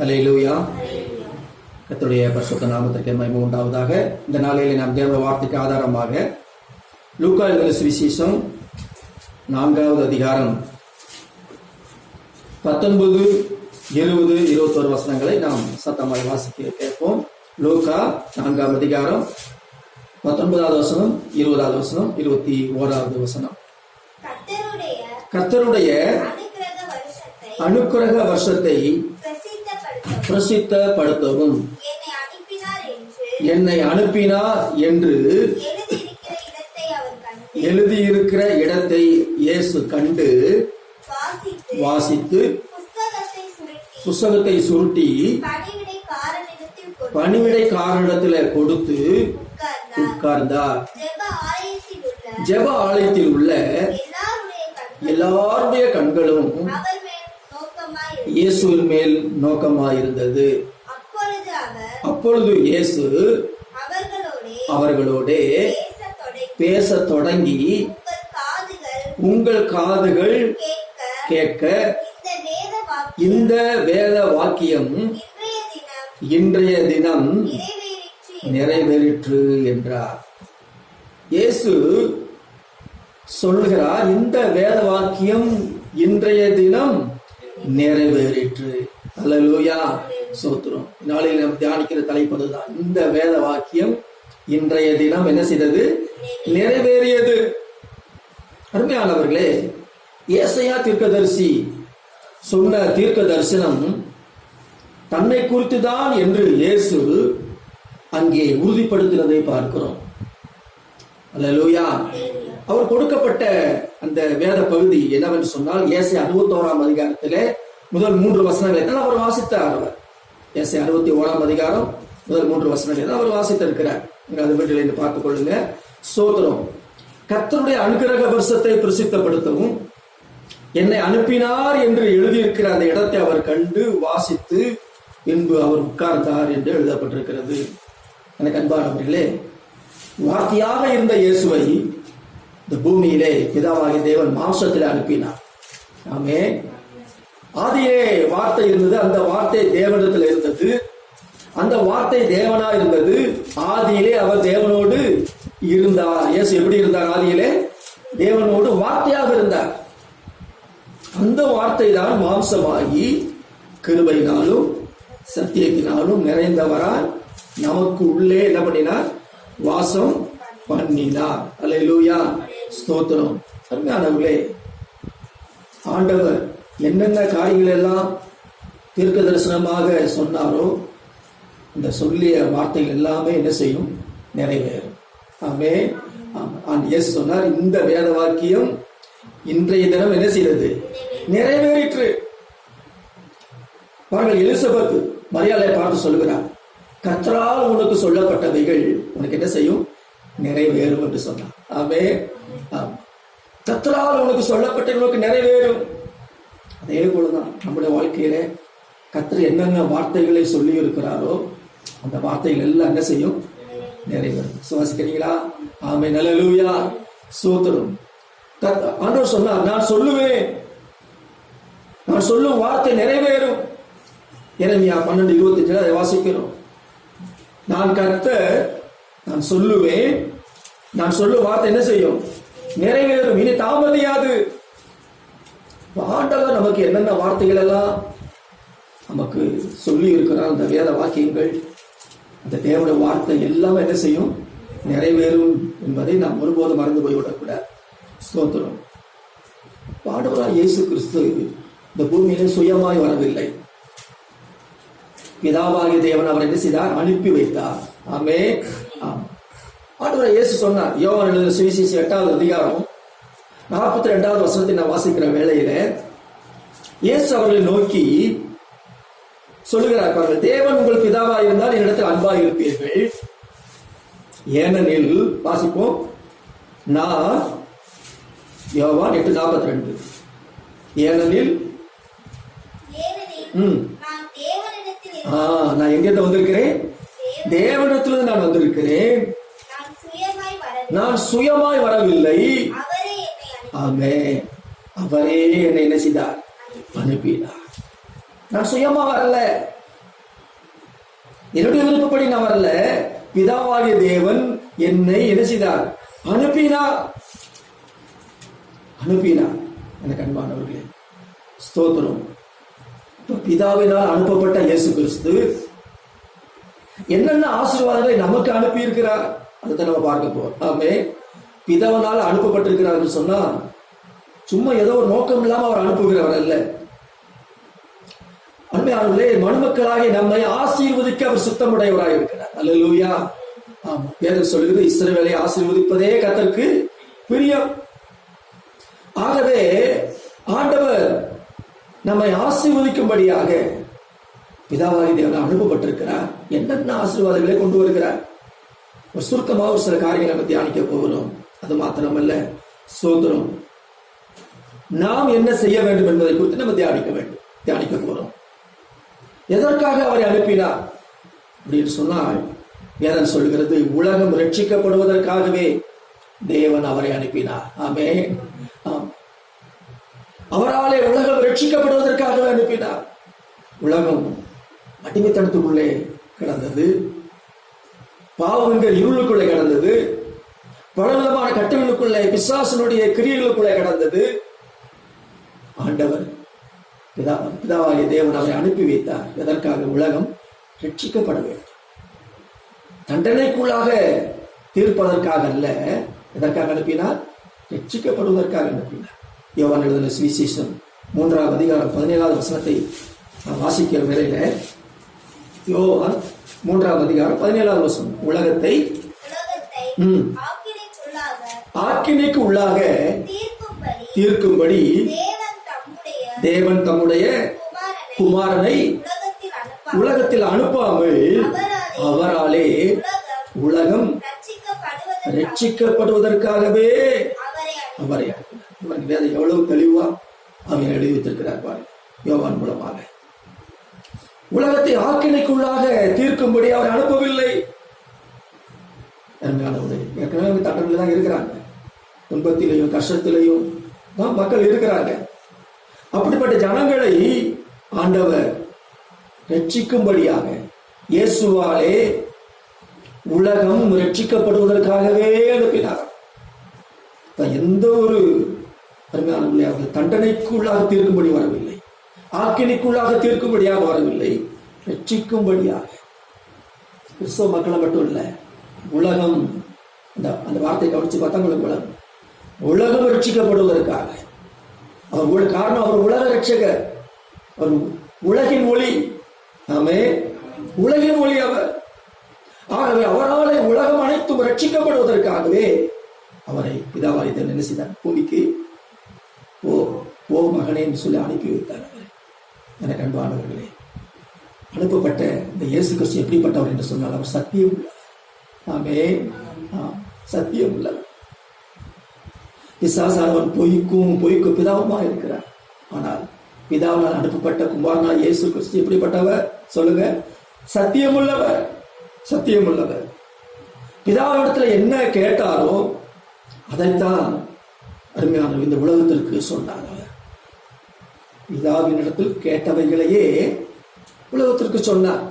அல்லேலூயா கர்த்தருடைய பரிசுத்த நாமத்திற்கு மகிமை உண்டாவதாக. இந்த நாளிலே நாம் தேவ வார்த்தைக்கு ஆதாரமாக லூக்கா எழுதின சுவிசேஷம் நான்காவது அதிகாரம் பத்தொன்பது இருபது இருபத்தோரு வசனங்களை நாம் சத்தமாய் வாசிக்க கேட்போம். லூக்கா நான்காவது அதிகாரம் பத்தொன்பதாவது வசனம் இருபதாவது வசனம் இருபத்தி ஓராவது வசனம். கர்த்தருடைய அனுக்கிரக வருஷத்தை பிரசித்தப்படுத்தவும். என்னை அனுப்பினார் என்று எழுதியிருக்கிற இடத்தை இயேசு கண்டு வாசித்து புஸ்தகத்தை சுருட்டி காரணத்துல கொடுத்து உட்கார்ந்தார். ஜெப ஆலயத்தில் உள்ள எல்லாருடைய கண்களும் அவர் மேல் நோக்கமாய் இருந்தது. இயேசுவின் மேல் நோக்கமாயிருந்தது. அப்பொழுது இயேசு அவர்களோடே பேசத் தொடங்கி உங்கள் காதுகள் கேட்க இந்த வேத வாக்கியம் இன்றைய தினம் நிறைவேறிற்று. என்றார். இயேசு சொல்கிறார் இந்த வேத வாக்கியம் இன்றைய தினம் நிறைவேறிற்று. அல்லேலூயா சோத்திரம். நாளையில் நாம் தியானிக்கிற தலைப்பது தான் இந்த வேத வாக்கியம் இன்றைய தினம் என்ன செய்தது? நிறைவேறியது. அருமையானவர்களே ஏசையா தீர்க்கதரிசி சொன்ன தீர்க்க தரிசனம் தன்னை குறித்துதான் என்று இயேசு அங்கே உறுதிப்படுத்தினதை பார்க்கிறோம். அல்லேலூயா. அவர் கொடுக்கப்பட்ட அந்த வேத பகுதி என்னவென்று சொன்னால் ஏசை அறுபத்தோராம் அதிகாரத்திலே முதல் மூன்று வசனங்களை தான் அவர் வாசித்தார் அவர். ஏசை அறுபத்தி ஓராம் அதிகாரம் முதல் மூன்று வசனங்களை தான் அவர் வாசித்திருக்கிறார். நீங்க அது வீட்டில் இருந்து பார்த்துக் கொள்ளுங்க. சோதரம் கத்தருடைய அனுகிரக வருஷத்தை பிரசித்தப்படுத்தவும் என்னை அனுப்பினார் என்று எழுதியிருக்கிற அந்த இடத்தை அவர் கண்டு வாசித்து பின்பு அவர் உட்கார்ந்தார் என்று எழுதப்பட்டிருக்கிறது. எனக்கு அன்பானவர்களே வார்த்தையாக இருந்த இயேசுவை இந்த பூமியிலே பிதாவாகிய தேவன் மாம்சத்தில் அனுப்பினார். ஆமே. ஆதியே வார்த்தை இருந்தது. அந்த வார்த்தை தேவனிடத்தில் இருந்தது. அந்த வார்த்தை தேவனா இருந்தது. ஆதியிலே அவர் தேவனோடு இருந்தார். இயேசு எப்படி இருந்தார் ஆதியிலே? தேவனோடு வார்த்தையாக இருந்தார். அந்த வார்த்தை தான் மாம்சமாகி கிருபையினாலும் சத்தியத்தினாலும் நிறைந்தவரால் நமக்கு உள்ளே என்ன பண்ணினார்? வாசம் பண்ணினார். அல்லேலூயா. ஸ்தோத்திரம். அருமையானவர்களே ஆண்டவர் என்னென்ன காரியங்கள் எல்லாம் தீர்க்க தரிசனமாக சொன்னாரோ இந்த சொல்லிய வார்த்தைகள் எல்லாமே என்ன செய்யும்? நிறைவேறும். ஆமே. எஸ் சொன்னார் இந்த வேத வாக்கியம் இன்றைய தினம் என்ன செய்தது நிறைவேறிற்று. பாருங்கள் எலிசபெத் மரியாதை பார்த்து சொல்லுகிறார். கத்தரால் உனக்கு சொல்லப்பட்டவைகள் உனக்கு என்ன செய்யும்? நிறைவேறும் என்று சொன்னார். ஆமே கத்தரால் உனக்கு சொல்லப்பட்ட உனக்கு நிறைவேறும். அதே போலதான் நம்முடைய வாழ்க்கையில கத்தர் என்னென்ன வார்த்தைகளை சொல்லி இருக்கிறாரோ அந்த வார்த்தைகள் எல்லாம் என்ன செய்யும்? நிறைவேறும். சுவாசிக்கிறீங்களா? ஆமை நல்லலூயா சூத்திரம். ஆண்டவர் சொன்னார் நான் சொல்லுவேன். நான் சொல்லும் வார்த்தை நிறைவேறும். இறைமையா பன்னெண்டு இருபத்தஞ்சுல அதை வாசிக்கிறோம். நான் கர்த்த நான் சொல்லுவேன். நான் சொல்லும் வார்த்தை என்ன செய்யும்? நிறைவேறும். இனி தாமதியாது ஆண்டவர் நமக்கு என்னென்ன வார்த்தைகள் எல்லாம் நமக்கு சொல்லி இருக்கிறார் அந்த வேத வாக்கியங்கள் அந்த தேவனுடைய வார்த்தை எல்லாம் என்ன செய்யும்? நிறைவேறும் என்பதை நாம் ஒருபோதும் மறந்து போய்விடக்கூடாது ஸ்தோத்திரம். ஆண்டவராக இயேசு கிறிஸ்து இந்த பூமியிலே சுயமாய் வரவில்லை. பிதாவாகிய தேவன் அவர் என்ன செய்தார்? அனுப்பி வைத்தார். ஆமே ஆம் ஆண்டவராக இயேசு சொன்னார் யோவான் எழுதின சுவிசேஷம் எட்டாவது அதிகாரம் நாற்பத்தி ரெண்டாவது வசனத்தை நான் வாசிக்கிற வேளையில இயேசு அவர்களை நோக்கி சொல்லுகிறார் பாருங்கள் தேவன் உங்கள் பிதாவா இருந்தால் என்னிடத்தில் அன்பா இருப்பீர்கள். ஏனெனில் வாசிப்போம் நான் யோவான் எட்டு நாற்பத்தி ரெண்டு ஏனெனில் நான் எங்கிருந்து வந்திருக்கிறேன்? தேவனிடத்திலிருந்து நான் வந்திருக்கிறேன். நான் சுயமாய் வரவில்லை. ஆமே அவரே என்னை என்ன செய்தார்? அனுப்பினார். நான் சுயமா வரல. என்னுடைய விருப்பப்படி நான் வரல. பிதாவாகிய தேவன் என்னை என்ன செய்தார்? அனுப்பினார். அனுப்பினார். எனக்கு அன்பானவர்களே ஸ்தோத்திரம். பிதாவினால் அனுப்பப்பட்ட இயேசு கிறிஸ்து என்னென்ன ஆசீர்வாதங்களை நமக்கு அனுப்பி இருக்கிறார் அதுதான் நம்ம பார்க்க போறோம். ஆமே பிதவனால் அனுப்பப்பட்டிருக்கிறார் சொன்னா சும்மா ஏதோ ஒரு நோக்கம் இல்லாம அவர் அனுப்புகிறவர் அல்ல. அன்மையாளர்களே மனுமக்களாகிய நம்மை ஆசீர்வதிக்க அவர் சுத்தமுடையவராக இருக்கிறார். அல்ல லூயா ஆமா வேதம் சொல்லுகிறது இஸ்ரவேலை ஆசீர்வதிப்பதே கத்தருக்கு பிரியம். ஆகவே ஆண்டவர் நம்மை ஆசீர்வதிக்கும்படியாக பிதாவாகி தேவன் அனுப்பப்பட்டிருக்கிறார். என்னென்ன ஆசீர்வாதங்களை கொண்டு வருகிறார்? சுருக்கமாக ஒரு சில காரியங்களை நம்ம தியானிக்க போகிறோம். அது மாத்திரமல்ல சோதனம். நாம் என்ன செய்ய வேண்டும் என்பதை குறித்து நம்ம தியானிக்க வேண்டும் தியானிக்க போறோம். எதற்காக அவரை அனுப்பினார்? அப்படின்னு சொன்னால் வேதன் சொல்கிறது உலகம் ரட்சிக்கப்படுவதற்காகவே தேவன் அவரை அனுப்பினார். ஆமே ஆம். அவராலே உலகம் ரட்சிக்கப்படுவதற்காகவே அனுப்பினார். உலகம் அடிமைத்தனத்துக்குள்ளே கிடந்தது. பாவங்கள் இருளுக்குள்ளே கிடந்தது. பலவிதமான கட்டுகளுக்குள்ளே பிசாசனுடைய கிரியைகளுக்குள்ளே கடந்தது. ஆண்டவர் பிதா பிதாவாகிய தேவன் அவரை அனுப்பி வைத்தார். எதற்காக? உலகம் ரட்சிக்கப்பட வேண்டும். தண்டனைக்குள்ளாக தீர்ப்பதற்காக அல்ல எதற்காக அனுப்பினார்? ரட்சிக்கப்படுவதற்காக அனுப்பினார். யோவான் எழுதின சுவிசேஷம் மூன்றாவது அதிகாரம் பதினேழாவது வசனத்தை நான் வாசிக்கிற வேலையில யோவான் மூன்றாவது அதிகாரம் பதினேழாவது வசனம். உலகத்தை ஆக்கினைக்கு உள்ளாக தீர்க்கும்படி தேவன் தம்முடைய குமாரனை உலகத்தில் அனுப்ப உலகத்தில் அனுப்பாமல் அவராலே உலகம் உலகம் ரட்சிக்கப்படுவதற்காக ரட்சிக்கப்படுவதற்காகவே அவரை வேதம் எவ்வளவு தெளிவா அவர் எழுதி வைத்திருக்கிறார் பாருங்க. யோவான் மூலமாக. உலகத்தை ஆக்கினைக்குள்ளாக தீர்க்கும்படி அவர் அனுப்பவில்லை. ஏற்கனவே அவங்க தான் இருக்கிறாங்க. துன்பத்திலையும் கஷ்டத்திலையும் தான் மக்கள் இருக்கிறாங்க. அப்படிப்பட்ட ஜனங்களை ஆண்டவர் ரட்சிக்கும்படியாக இயேசுவாலே உலகம் ரட்சிக்கப்படுவதற்காகவே அனுப்பினார். எந்த ஒரு அருமையானவர்களே தண்டனைக்குள்ளாக தீர்க்கும்படி வரவில்லை. ஆக்கினிக்குள்ளாக தீர்க்கும்படியாக வரவில்லை. ரட்சிக்கும்படியாக. கிறிஸ்தவ மக்களை மட்டும் இல்லை உலகம் அந்த அந்த வார்த்தை கவனிச்சு பார்த்தா உங்களுக்கு உலகம் உலகம் ரட்சிக்கப்படுவதற்காக. அவர் காரணம் அவர் உலக ரட்சகர். அவர் உலகின் ஒளி. ஆமே. உலகின் ஒளி அவர். ஆகவே அவராலே உலகம் அனைத்தும் ரட்சிக்கப்படுவதற்காகவே அவரை பிதாவாய் என்ன செய்தார்? பூமிக்கு ஓ ஓ மகனே என்று சொல்லி அனுப்பி வைத்தார். எனக்கு அன்பானவர்களே அனுப்பப்பட்ட இந்த இயேசு கிறிஸ்து எப்படிப்பட்டவர் என்று சொன்னால் அவர் சத்தியம் உள்ளவர். ஆமே சத்தியம் உள்ளவர். பிசாசானவன் பொய்க்கும் பொய்க்கும் பிதாவுமா இருக்கிறார். ஆனால் பிதாவால் அனுப்பப்பட்ட குமாரனா இயேசு கிறிஸ்து எப்படிப்பட்டவர்? சொல்லுங்க. சத்தியம் உள்ளவர். சத்தியம் உள்ளவர். பிதாவிடத்துல என்ன கேட்டாலும் அதைத்தான் அருமையான இந்த உலகத்திற்கு சொன்னாங்க பிதாவினிடத்தில் கேட்டவைகளையே உலகத்திற்கு சொன்னார்.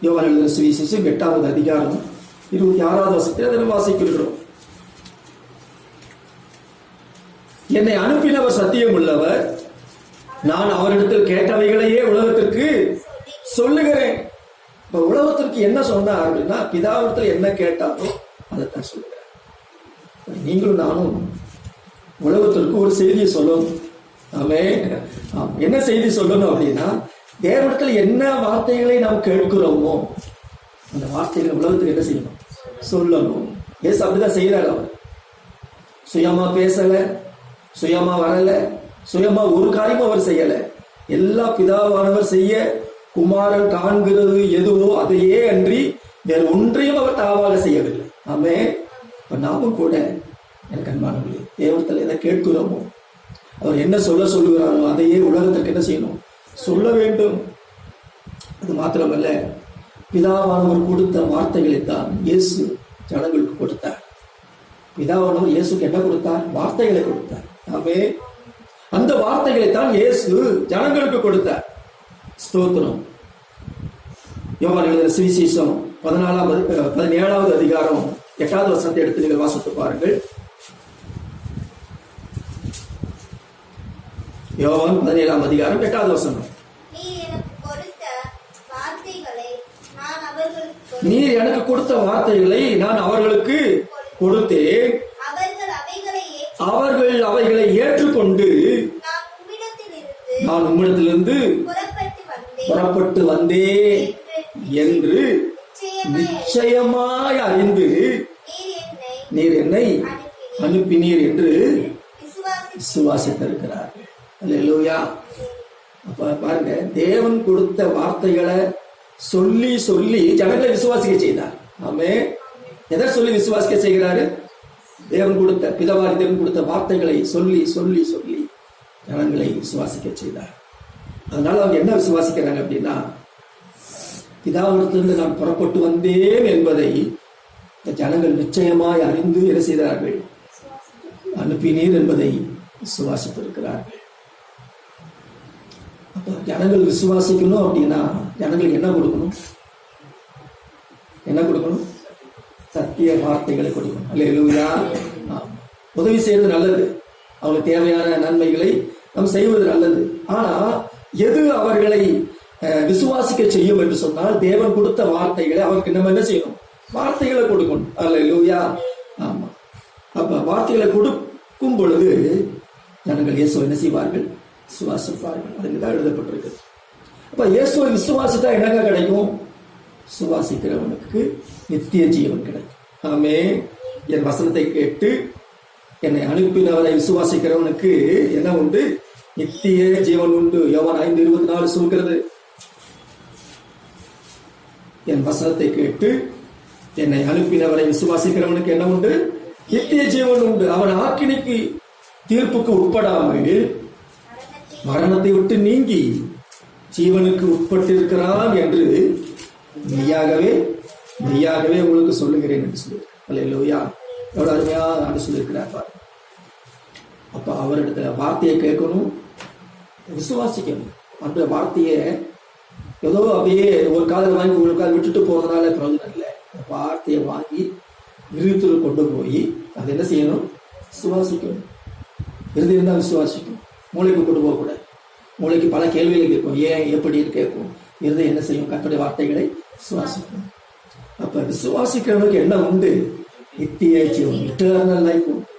யோவான் எழுதின சுவிசேஷம் எட்டாவது அதிகாரம் இருபத்தி ஆறாவது வருஷத்தில் அதை வாசிக்கின்றோம். வாசிக்கிறோம் என்னை அனுப்பினவர் சத்தியம் உள்ளவர் நான் அவரிடத்தில் கேட்டவைகளையே உலகத்திற்கு சொல்லுகிறேன். இப்ப உலகத்திற்கு என்ன சொன்னார் அப்படின்னா பிதாவிடத்தில் என்ன கேட்டாரோ அதைத்தான் சொல்லுகிறேன் நீங்களும் நானும் உலகத்திற்கு ஒரு செய்தியை சொல்லணும். என்ன செய்தி சொல்லணும் அப்படின்னா தேவனிடத்தில் என்ன வார்த்தைகளை நாம் கேட்கிறோமோ அந்த வார்த்தைகளை உலகத்துக்கு என்ன செய்யணும்? சொல்லணும். ஏசு அப்படிதான் செய்யறாரு அவர். சுயமா பேசல சுயமா வரல சுயமா ஒரு காரியமும் அவர் செய்யல. எல்லா பிதாவானவர் செய்ய குமாரன் காண்கிறது எதுவோ அதையே அன்றி வேற ஒன்றையும் அவர் தாவாக செய்யவில்லை. ஆமே. இப்ப நாமும் கூட எனக்கு அன்பானவர்களே தேவத்தில் எதை கேட்கிறோமோ அவர் என்ன சொல்ல சொல்லுகிறாரோ அதையே உலகத்திற்கு என்ன செய்யணும்? சொல்ல வேண்டும். அது மாத்திரமல்ல பிதாவானவர் கொடுத்த வார்த்தைகளை தான் இயேசு ஜனங்களுக்கு கொடுத்தார். பிதாவானவர் இயேசுக்கு என்ன கொடுத்தார்? வார்த்தைகளை கொடுத்தார். ஆமே. அந்த வார்த்தைகளை தான் இயேசு ஜனங்களுக்கு கொடுத்தார். ஸ்தோத்திரம். யோவான் எழுதின சுவிசேஷம் பதினாலாம் பதினேழாவது அதிகாரம் எட்டாவது வசனத்தை எடுத்து நீங்கள் வாசித்து பாருங்கள். யோவான் பதினேழாம் அதிகாரம் எட்டாவது வசனம். நீ எனக்கு கொடுத்த வார்த்தைகளை நான் அவர்களுக்கு நீர் எனக்கு கொடுத்த வார்த்தைகளை நான் அவர்களுக்கு கொடுத்தேன். அவர்கள் அவைகளை ஏற்றுக்கொண்டு நான் உம்மிடத்திலிருந்து புறப்பட்டு வந்தேன். என்று நிச்சயமாய் அறிந்து நீர் என்னை அனுப்பினீர். என்று விசுவாசி விசுவாசித்திருக்கிறார்கள். அல்லா அப்ப பாருங்க தேவன் கொடுத்த வார்த்தைகளை சொல்லி சொல்லி ஜனங்களை விசுவாசிக்க செய்தார். ஆமே எதை சொல்லி விசுவாசிக்க செய்கிறாரு? தேவன் கொடுத்த பிதவாரி தேவன் கொடுத்த வார்த்தைகளை சொல்லி சொல்லி சொல்லி ஜனங்களை விசுவாசிக்க செய்தார். அதனால அவங்க என்ன விசுவாசிக்கிறாங்க அப்படின்னா பிதாவிடத்திலிருந்து நான் புறப்பட்டு வந்தேன் என்பதை இந்த ஜனங்கள் நிச்சயமாய் அறிந்து என்ன செய்தார்கள்? அனுப்பினீர் என்பதை விசுவாசித்திருக்கிறார்கள். ஜனங்கள் விசுவாசிக்கணும் அப்படின்னா ஜனங்களுக்கு என்ன கொடுக்கணும்? என்ன கொடுக்கணும்? சத்திய வார்த்தைகளை கொடுக்கணும். அல்ல ஆமா. உதவி செய்யறது நல்லது. அவங்களுக்கு தேவையான நன்மைகளை நாம் செய்வது நல்லது. ஆனா எது அவர்களை விசுவாசிக்க செய்யும் என்று சொன்னால் தேவன் கொடுத்த வார்த்தைகளை அவருக்கு நம்ம என்ன செய்யணும்? வார்த்தைகளை கொடுக்கணும். அல்ல அல்லேலூயா. ஆமா. அப்ப வார்த்தைகளை கொடுக்கும் பொழுது ஜனங்கள் இயேசு என்ன செய்வார்கள்? சுவாசிப்பார்கள் அதுக்கு தான் எழுதப்பட்டிருக்கு. அப்ப இயேசுவை விசுவாசித்தா என்னங்க கிடைக்கும்? சுவாசிக்கிறவனுக்கு நித்திய ஜீவன் கிடைக்கும். ஆமே என் வசனத்தை கேட்டு என்னை அனுப்பினவரை விசுவாசிக்கிறவனுக்கு என்ன உண்டு? நித்திய ஜீவன் உண்டு. யோவான் ஐந்து இருபத்தி நாலு சொல்கிறது. என் வசனத்தை கேட்டு என்னை அனுப்பினவரை விசுவாசிக்கிறவனுக்கு என்ன உண்டு? நித்திய ஜீவன் உண்டு. அவன் ஆக்கினைக்கு தீர்ப்புக்கு உட்படாமல் மரணத்தை விட்டு நீங்கி ஜீவனுக்கு உட்பட்டிருக்கிறான் என்று மெய்யாகவே மெய்யாகவே உங்களுக்கு சொல்லுகிறேன் என்று சொல்லியிருக்கிறார் அல்ல லோயா எவ்வளோ அருமையா நான் சொல்லியிருக்கிறார் பாரு. அப்ப அவரிடத்துல வார்த்தையை கேட்கணும் விசுவாசிக்கணும். அந்த வார்த்தையை ஏதோ அப்படியே ஒரு காதல் வாங்கி ஒரு காதல் விட்டுட்டு போகிறதுனால பிரயோஜனம் இல்லை. அந்த வார்த்தையை வாங்கி இருத்தில் கொண்டு போய் அதை என்ன செய்யணும்? சுவாசிக்கணும் இருந்திருந்தால் இருந்தால் மூளைக்கு கொண்டு போகக்கூடாது. மூளைக்கு பல கேள்விகள் கேட்கும் ஏன் எப்படி கேட்கும் இறுதி என்ன செய்யும்? கர்த்தருடைய வார்த்தைகளை விசுவாசிக்கும் அப்ப விசுவாசிக்கிறவனுக்கு என்ன உண்டு? நித்திய ஜீவன் இட்டர்னல் லைஃப் உண்டு.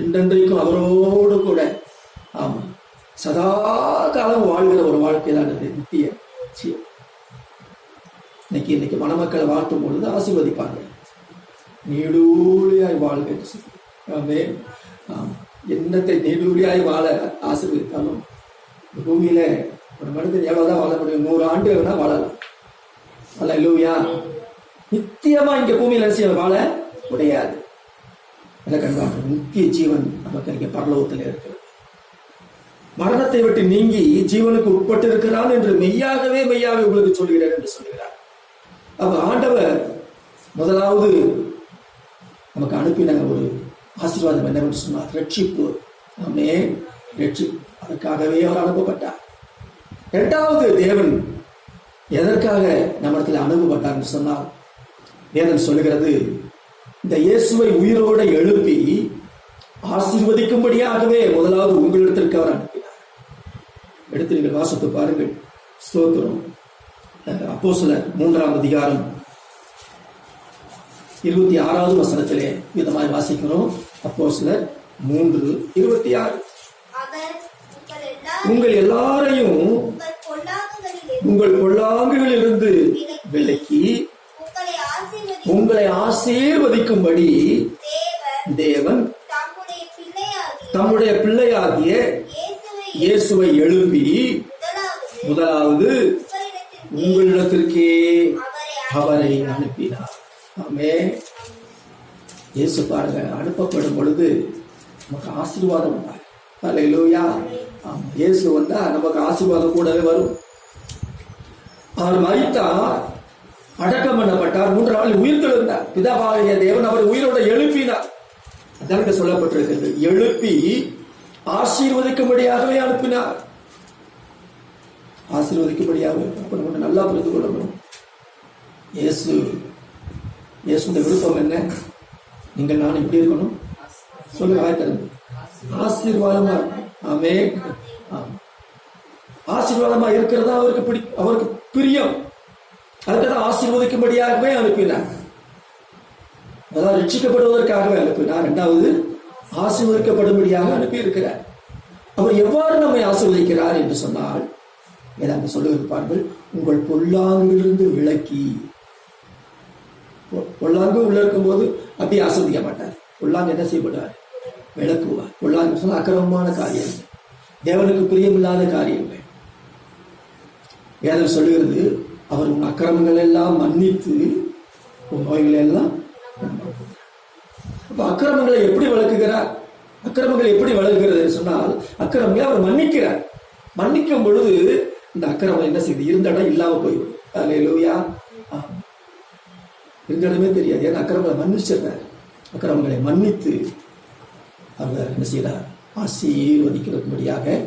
என்றென்றைக்கும் அவரோடு கூட. ஆமா சதா காலம் வாழ்கிற ஒரு வாழ்க்கை தான் அது நித்திய ஜீவன். இன்னைக்கு இன்னைக்கு மணமக்களை வாழ்த்தும் பொழுது ஆசீர்வதிப்பாங்க நீடூழியாய் வாழ்க என்னத்தை நெடுவழியாய் வாழ ஆசீர்வதித்தாலும் இந்த பூமியில ஒரு மனிதன் எவ்வளவுதான் வாழ முடியும் நூறு ஆண்டு வேணா வாழலாம். அல்ல இல்லையா நித்தியமா இங்க பூமியில என்ன செய்ய வாழ முடியாது. என்ன முக்கிய ஜீவன் நமக்கு இங்க பரலோகத்தில் இருக்கிறது. மரணத்தை விட்டு நீங்கி ஜீவனுக்கு உட்பட்டு இருக்கிறான் என்று மெய்யாகவே மெய்யாகவே உங்களுக்கு சொல்கிறார் என்று சொல்கிறார் அப்ப ஆண்டவர் முதலாவது நமக்கு அனுப்பின ஒரு ஆசீர்வாதம் என்னவென்று சொன்னார் ரட்சிப்பு நம்மே ரட்சிப்பு அதற்காகவே அவர் அனுப்பப்பட்டார். இரண்டாவது தேவன் எதற்காக நம்மிடத்தில் அனுப்பப்பட்டார் என்று சொன்னால் வேதம் சொல்லுகிறது இந்த இயேசுவை உயிரோடு எழுப்பி ஆசீர்வதிக்கும்படியாகவே முதலாவது உங்களிடத்திற்கு அவர் அனுப்பினார். எடுத்து நீங்கள் வாசத்து பாருங்கள். ஸ்தோத்திரம். அப்போ மூன்றாம் அதிகாரம் இருபத்தி ஆறாவது வசனத்திலே இந்த மாதிரி வாசிக்கிறோம். அப்போ சிலர் மூன்று இருபத்தி ஆறு உங்கள் எல்லாரையும் உங்கள் பொல்லாங்குகளில் உங்கள் பொல்லாங்குகளிலிருந்து விலக்கி உங்களை ஆசீர்வதி உங்களை ஆசீர்வதிக்கும்படி தேவன் தம்முடைய பிள்ளையாகிய இயேசுவை எழுப்பி முதலாவது உங்களிடத்திற்கு அவரை அனுப்பினார். ஆமே இயேசு பாருங்க அனுப்பப்படும் பொழுது நமக்கு ஆசீர்வாதம் உண்டாகும். இயேசு வந்தா நமக்கு ஆசீர்வாதம் கூடவே வரும். அவர் மறித்தார் அடக்கம் பண்ணப்பட்டார் மூன்று நாள் உயிர் தெழுந்தார் பிதாவாகிய தேவன் அவர் உயிரோட எழுப்பினார். அதற்கு சொல்லப்பட்டிருக்கிறது. எழுப்பி ஆசீர்வதிக்கும்படியாகவே அனுப்பினார். ஆசீர்வதிக்கும்படியாகவே அப்ப நம்ம நல்லா புரிந்து கொள்ளணும். இயேசு இயேசுடைய விருப்பம் என்ன? நீங்கள் நான் எப்படி இருக்கணும்? சொல்லுங்க ஆயத்திறந்து ஆசீர்வாதமா ஆமே. ஆசீர்வாதமா இருக்கிறதா அவருக்கு பிடி அவருக்கு பிரியம். அதுக்குதான் ஆசீர்வதிக்கும்படியாகவே அனுப்பினார் அதாவது ரட்சிக்கப்படுவதற்காகவே அனுப்பினார் இரண்டாவது ஆசீர்வதிக்கப்படும்படியாக அனுப்பி இருக்கிறார். அவர் எவ்வாறு நம்மை ஆசீர்வதிக்கிறார் என்று சொன்னால் வேதாங்க சொல்லியிருப்பார்கள் உங்கள் பொல்லாங்கிலிருந்து விலக்கி. பொ- பொல்லாங்கு உள்ள இருக்கும்போது அப்படி ஆசிர்வதிக்க மாட்டார் உள்ளாங்க என்ன செய்யப்படுவார் விளக்குவார். உள்ளாங்க சொன்ன அக்கிரமமான காரியங்கள். தேவனுக்கு பிரியமில்லாத காரியங்கள். வேதம் சொல்லுகிறது அவர் உன் அக்கிரமங்கள் எல்லாம் மன்னித்து உன் நோய்களை எல்லாம் அப்ப அக்கிரமங்களை எப்படி விளக்குகிறார் அக்கிரமங்களை எப்படி வளர்க்கிறது சொன்னால் அக்கிரமங்களை அவர் மன்னிக்கிறார். மன்னிக்கும் பொழுது இந்த அக்கிரமம் என்ன செய்யுது இருந்த இடம் இல்லாம போய்விடும். ஆ ஆம். இடமே தெரியாது. ஏன்னா அக்கிரமங்களை மன்னிச்சிடுறார் அக்கிரமங்களை மன்னித்து அவர் என்ன செய்கிறார் ஆசீர்வதிக்கிறதுபடியாக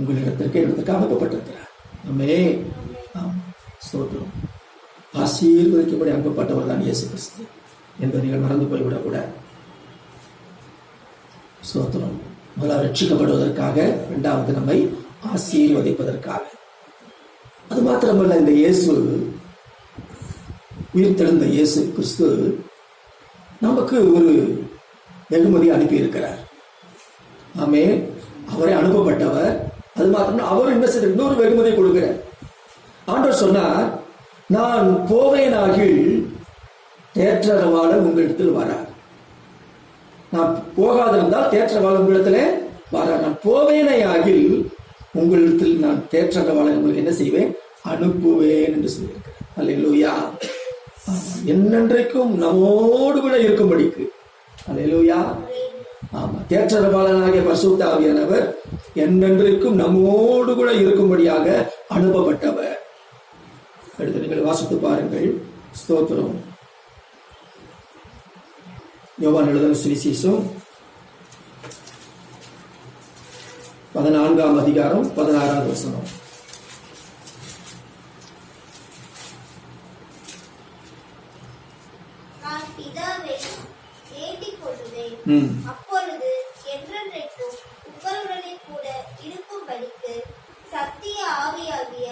உங்களிடத்திற்கு இடத்திற்கு அனுப்பப்பட்டிருக்கிறார் நம்மே நாம் ஸ்தோத்திரம். ஆசீர்வதிக்கும்படி அனுப்பப்பட்டவர் தான் இயேசு கிறிஸ்து. என்பதை நீங்கள் மறந்து போய்விடக்கூடாது சோத்திரம் முதல்ல ரட்சிக்கப்படுவதற்காக இரண்டாவது நம்மை ஆசீர்வதிப்பதற்காக. அது மாத்திரமல்ல இந்த இயேசு உயிர்த்தெழுந்த இயேசு கிறிஸ்து நமக்கு ஒரு வெகுமதி அனுப்பியிருக்கிறார். ஆமே அவரை அனுப்பப்பட்டவர். அது மாத்திரம் அவர் என்ன செய்ய இன்னொரு வெகுமதி கொடுக்கிறார். ஆண்டவர் சொன்னார் நான் போவேனாகில் தேற்றரவாளர் உங்களிடத்தில் வரார். நான் போகாதிருந்தால் தேற்றரவாளர் உங்களிடத்தில் வரார். நான் போவேனையாகில் உங்களிடத்தில் நான் தேற்றரவாளர் உங்களுக்கு என்ன செய்வேன்? அனுப்புவேன் என்று சொல்லியிருக்கிறேன் அல்ல ஆமா. என்னென்றைக்கும் நம்மோடு கூட இருக்கும்படிக்கு. அல்லேலூயா. ஆமா. தேற்றரபாளனாகிய பசுத்தாவியானவர் என்னென்றைக்கும் நம்மோடு கூட இருக்கும்படியாக அனுப்பப்பட்டவர். அடுத்து நீங்கள் வாசித்து பாருங்கள். ஸ்தோத்திரம். யோவான் எழுதின சுவிசேஷம். பதினான்காம் அதிகாரம் பதினாறாவது வசனம் நான் பிதாவை வேண்டிக் கொள்ளுவேன் ம் அப்பொழுது என்றென்றைக்கும் உங்களுடனே கூட இருக்கும்படிக்கு சத்திய ஆவியாகிய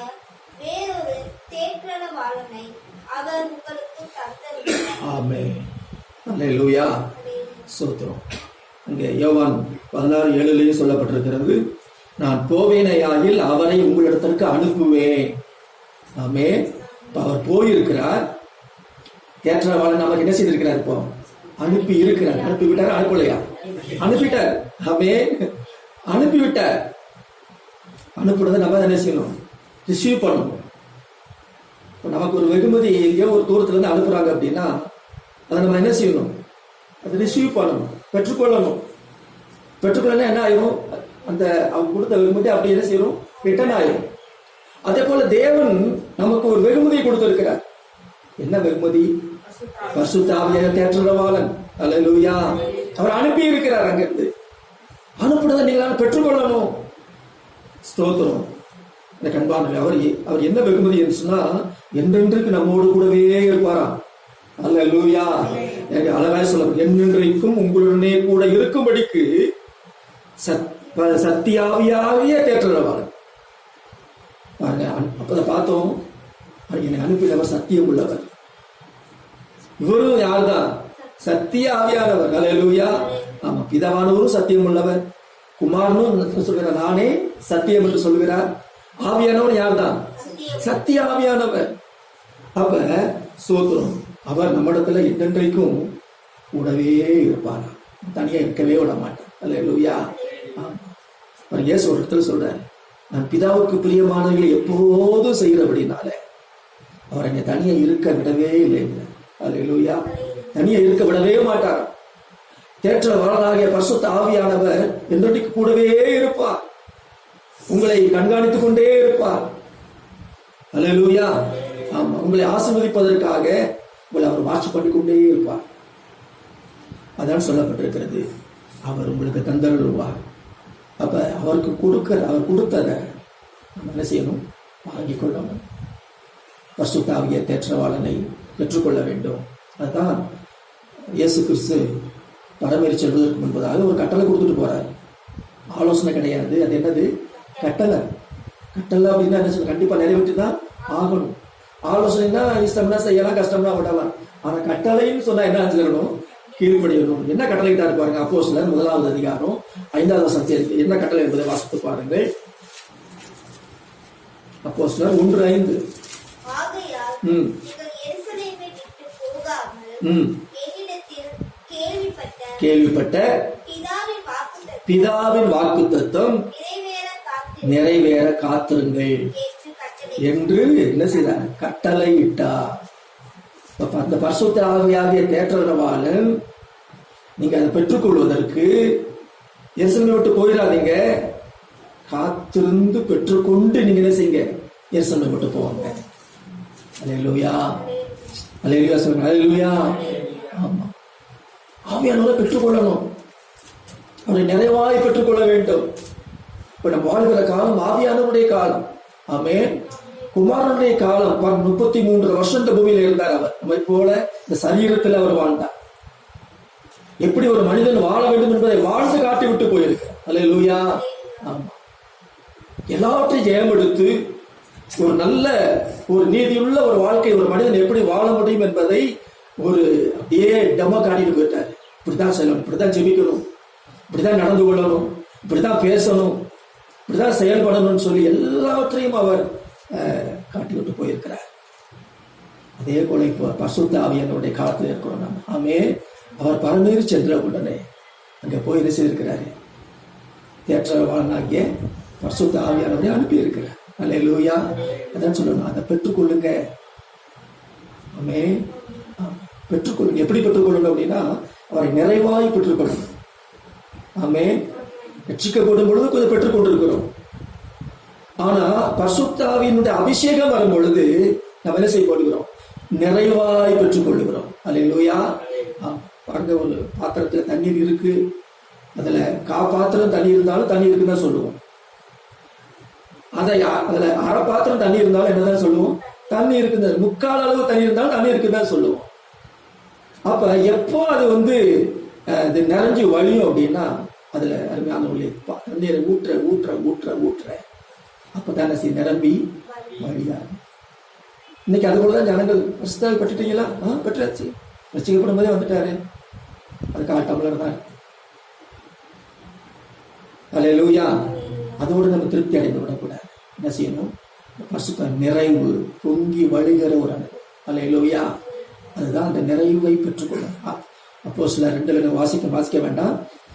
வேறொரு தேற்றரவாளனை அவர் உங்களுக்கு அல்லேலூயா. ஸ்தோத்திரம் அங்கே யோவான் பதினாறு ஏழுலையும் சொல்லப்பட்டிருக்கிறது நான் போவேனையாகில் அவரை உங்களிடத்திற்கு அனுப்புவேன். ஆமே அவர் போயிருக்கிறார். தேற்றரவாளன் நமக்கு என்ன செய்திருக்கிறார் இப்போ? அனுப்பி இருக்கிறார் அனுப்பி விட்டார் அனுப்பலையா? அனுப்பிட்டார். அமே அனுப்பி விட்டார் அனுப்புனதை நம்ம என்ன செய்யணும். ரிசீவ் பண்ணணும். இப்போ நமக்கு ஒரு வெகுமதி எங்கேயோ ஒரு தூரத்துல இருந்து அனுப்புறாங்க அப்படின்னா அதை நம்ம என்ன செய்யணும்? அதை ரிசீவ் பண்ணணும். பெற்றுக்கொள்ளணும். பெற்றுக்கொள்ளனா என்ன ஆயிரும்? அந்த அவங்க கொடுத்த வெகுமதி அப்படி என்ன செய்யணும்? ரிட்டர்ன் ஆயிரும். அதே போல தேவன் நமக்கு ஒரு வெகுமதியை கொடுத்திருக்கிறார். என்ன வெகுமதி? பரிசுத்தாவியாக அல்ல லூயா அவர் அனுப்பி இருக்கிறார் அங்கிருந்து. அனுப்புனதை நீங்கள் பெற்றுக்கொள்ளணும். ஸ்தோத்திரம். இந்த கண்பான அவர் அவர் என்ன வெகுமதி என்று சொன்னா என்றென்றைக்கு நம்மோடு கூடவே இருப்பாராம் அல்ல லூயா எனக்கு அழகாய் சொல்ல என்னென்றைக்கும் உங்களுடனே கூட இருக்கும்படிக்கு சத் ப- சத்தியாவியாவிய தேற்றவாளன் பாருங்க அப்பதான் பார்த்தோம் என்னை அனுப்பினவர் சத்தியம் உள்ளவர் இவரும் யார்தான்? சத்திய ஆவியானவர் அல்லேலூயா ஆமா பிதாவானவரும் சத்தியம் உள்ளவர் குமாரனும் சொல்கிற நானே சத்தியம் என்று சொல்கிறார் ஆவியானவர் யார்தான்? சத்திய ஆவியானவர் அப்ப சோத்திரம் அவர் நம்மிடத்துல என்றென்றைக்கும் கூடவே இருப்பார். தனியா இருக்கவே விட மாட்டார். அல்லேலூயா ஆமா. அவர் ஒரு இடத்துல சொல்றாரு நான் பிதாவுக்கு பிரியமானவர்களை எப்போதும் செய்கிறபடினால அவர் என்னை தனியா இருக்க விடவே இல்லைங்க அலையிலூயா தனியே இருக்க விடவே மாட்டார். தேற்ற வரலாகிய பரிசுத்த ஆவியானவர் என்றைக்கு கூடவே இருப்பார். உங்களை கண்காணித்துக் கொண்டே இருப்பார். அலையிலூயா ஆமா உங்களை ஆசிர்வதிப்பதற்காக உங்களை அவர் வாட்சி பண்ணி கொண்டே இருப்பார். அதான் சொல்லப்பட்டிருக்கிறது. அவர் உங்களுக்கு தந்தருள்வார். அப்ப அவருக்கு கொடுக்கிற அவர் கொடுத்ததை நம்ம என்ன செய்யணும்? வாங்கிக் கொள்ளணும். பசுத்தாவிய தேற்றவாளனை பெற்றுக்கொள்ள வேண்டும். அதுதான் இயேசு கிறிஸ்து பரமேறி செல்வதற்கு முன்பதாக ஒரு கட்டளை கொடுத்துட்டு போறாரு. ஆலோசனை கிடையாது. அது என்னது? கட்டளை. கட்டளை அப்படின்னா என்ன சொல்ல கண்டிப்பா நிறைவேற்றி தான் ஆகணும் ஆலோசனைனா இஷ்டம்னா செய்யலாம். கஷ்டம்னா விடலாம். ஆனா கட்டளைன்னு சொன்னா என்ன சொல்லணும் கீழ்ப்படியணும். என்ன கட்டளை தான் பாருங்க? அப்போ முதலாவது அதிகாரம் ஐந்தாவது சத்தியம் என்ன கட்டளை என்பதை வாசித்து பாருங்கள். அப்போ ஒன்று ஐந்து. ம். கேள்விப்பட்ட கேள்விப்பட்ட பிதாவின் வாக்குத்தத்தம் வாக்கு தத்துவம் நிறைவேற காத்திருங்கள் என்று என்ன செய்தார்? கட்டளை இட்டா அந்த பரிசுத்த ஆவியாகிய தேற்றவாளன் நீங்க அதை பெற்றுக்கொள்வதற்கு எருசலேமை விட்டு போயிடாதீங்க. காத்திருந்து பெற்றுக்கொண்டு நீங்க என்ன செய்யுங்க? எருசலேமை விட்டு போவாங்க. அலையலூயா அலையலூயா சொல்லுங்க. அலையலூயா ஆமா. ஆவியானவரை பெற்றுக்கொள்ளணும். அவரை நிறைவாய் பெற்றுக்கொள்ள வேண்டும். இப்ப நம்ம வாழ்கிற காலம் ஆவியானவருடைய காலம். ஆமே குமாரனுடைய காலம். முப்பத்தி மூன்று வருஷம் இந்த பூமியில இருந்தார் அவர். நம்மை போல இந்த சரீரத்தில் அவர் வாழ்ந்தார். எப்படி ஒரு மனிதன் வாழ வேண்டும் என்பதை வாழ்ந்து காட்டி விட்டு போயிருக்கு அல்ல லூயா ஆமா. எல்லாவற்றையும் ஜெயம் எடுத்து ஒரு நல்ல ஒரு நீதியுள்ள ஒரு வாழ்க்கை ஒரு மனிதன் எப்படி வாழ முடியும் என்பதை ஒரு அப்படியே டெமோ காட்டிட்டு போயிட்டாரு இப்படிதான் செய்யணும் இப்படிதான் ஜெபிக்கணும் இப்படிதான் நடந்து கொள்ளணும் இப்படிதான் பேசணும் இப்படிதான் செயல்படணும்னு சொல்லி எல்லாவற்றையும் அவர் அஹ், காட்டி விட்டு போயிருக்கிறார். அதே போல இப்போ பசுத்த ஆவியனுடைய காலத்தில் இருக்கிறோம். நம்ம ஆமே அவர் பரமேறி சென்ற உடனே அங்கே போய் என்ன செய்திருக்கிறாரு? தேற்றவாளனாகிய பரிசுத்த ஆவியானவரை அனுப்பியிருக்கிறார். அல்ல லூயா அதான் சொல்லணும். அதை பெற்றுக்கொள்ளுங்க. ஆமே பெற்றுக்கொள்ளுங்க. எப்படி பெற்றுக்கொள்ளுங்க அப்படின்னா அவரை நிறைவாய் பெற்றுக்கொள்ளும் ஆமே ரட்சிக்கப்படும் பொழுது கொஞ்சம் பெற்றுக்கொண்டிருக்கிறோம். ஆனா பசுத்தாவினுடைய அபிஷேகம் வரும் பொழுது நம்ம என்ன செய்ய நிறைவாய் நிறைவாய் பெற்றுக்கொள்கிறோம் லூயா பாருங்க ஒரு பாத்திரத்துல தண்ணீர் இருக்கு. அதுல கா பாத்திரம் தண்ணி இருந்தாலும் தண்ணி இருக்குன்னு தான் சொல்லுவோம். அதை அதுல அரை பாத்திரம் தண்ணி இருந்தாலும் என்னதான் சொல்லுவோம்? தண்ணி இருக்குது முக்கால் அளவு தண்ணி இருந்தாலும் தண்ணி இருக்குதான் சொல்லுவோம். அப்ப எப்போ அது வந்து இது நிறைஞ்சு வழியும் அப்படின்னா அதுல அருமையான உள்ளே தண்ணீரை ஊற்ற ஊற்ற ஊற்ற ஊற்ற. அப்பதான் சரி நிரம்பி வழியாகும் இன்னைக்கு அதுக்குள்ளதான் ஜனங்கள் பிரஸ்தாவை பட்டுட்டீங்களா ஆ பெற்றாச்சு. ரசிக்கப்படும் போதே வந்துட்டாரு. அது கால் டம்ளர் தான். அலையலூயா லூயா அதோடு நம்ம திருப்தி அடைந்து விடக்கூடாது என்ன செய்யணும்? பசுத்த நிறைவு பொங்கி வழிகிற ஒரு அனுபவம். அல்ல லூயா அதுதான் அந்த நிறைவை பெற்றுக்கொள்ளும். அப்போ சில ரெண்டு வாசிக்க வாசிக்க வேண்டாம்.